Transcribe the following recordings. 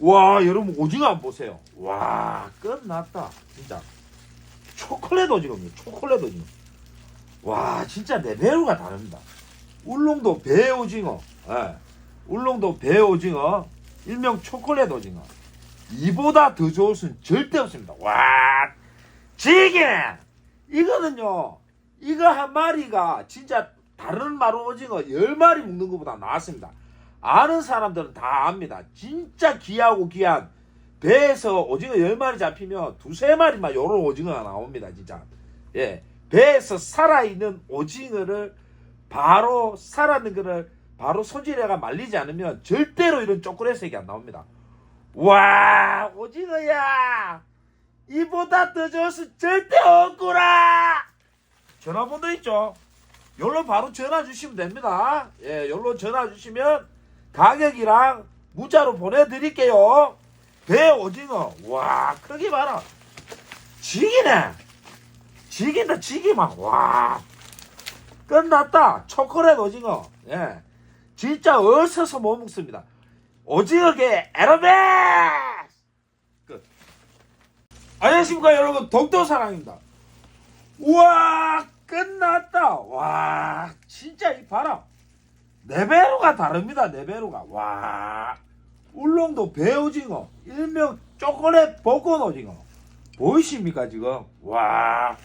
와 여러분 오징어 한번 보세요. 와 끝났다 진짜. 초콜릿 오징어입니다. 초콜릿 오징어. 와 진짜 레벨가 다릅니다. 울릉도 배 오징어. 예. 울릉도 배 오징어. 일명 초콜릿 오징어. 이보다 더 좋을 수는 절대 없습니다. 와 지기네. 이거는요. 이거 한 마리가 진짜 다른 마루 오징어 열 마리 먹는 것보다 나았습니다. 아는 사람들은 다 압니다. 진짜 귀하고 귀한 배에서 오징어 열 마리 잡히면 두세 마리만 요런 오징어가 나옵니다. 진짜. 예. 배에서 살아있는 오징어를 바로 살아있는 거를 바로 손질해가 말리지 않으면 절대로 이런 초콜릿색이 안 나옵니다. 와 오징어야 이보다 더 좋을 수 절대 없구나 전화번호 있죠 열로 바로 전화 주시면 됩니다 예 열로 전화 주시면 가격이랑 문자로 보내드릴게요. 배 오징어. 와 크기 봐라. 지기네. 지긴다 지기만. 와. 끝났다. 초콜릿 오징어. 예. 진짜 어서서 못 먹습니다. 오징어계 에러베스! 끝. 안녕하십니까 여러분. 독도사랑입니다. 우와 끝났다. 와 진짜 이 봐라 네배로가 다릅니다 네배로가. 와. 울릉도 배오징어 일명 초콜릿 볶은 오징어. 보이십니까 지금? 와.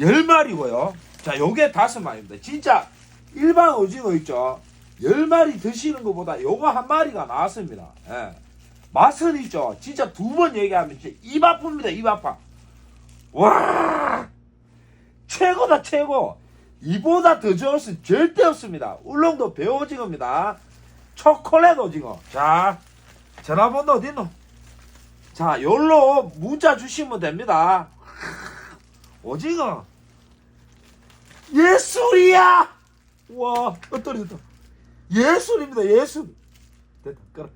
열 마리고요. 자 요게 다섯 마리입니다. 진짜 일반 오징어 있죠? 열 마리 드시는 것보다 요거 한 마리가 나왔습니다. 예. 맛은 있죠? 진짜 두 번 얘기하면 진짜 입 아픕니다 입 아파. 와. 최고다 최고 이보다 더 좋을 수 절대 없습니다. 울릉도 배오징어입니다. 초콜릿 오징어. 자 전화번호 어딨노? 자 열로 문자 주시면 됩니다. 오징어. 예술이야! 와 어, 떨어졌다 예술입니다 예술. 됐다 끌어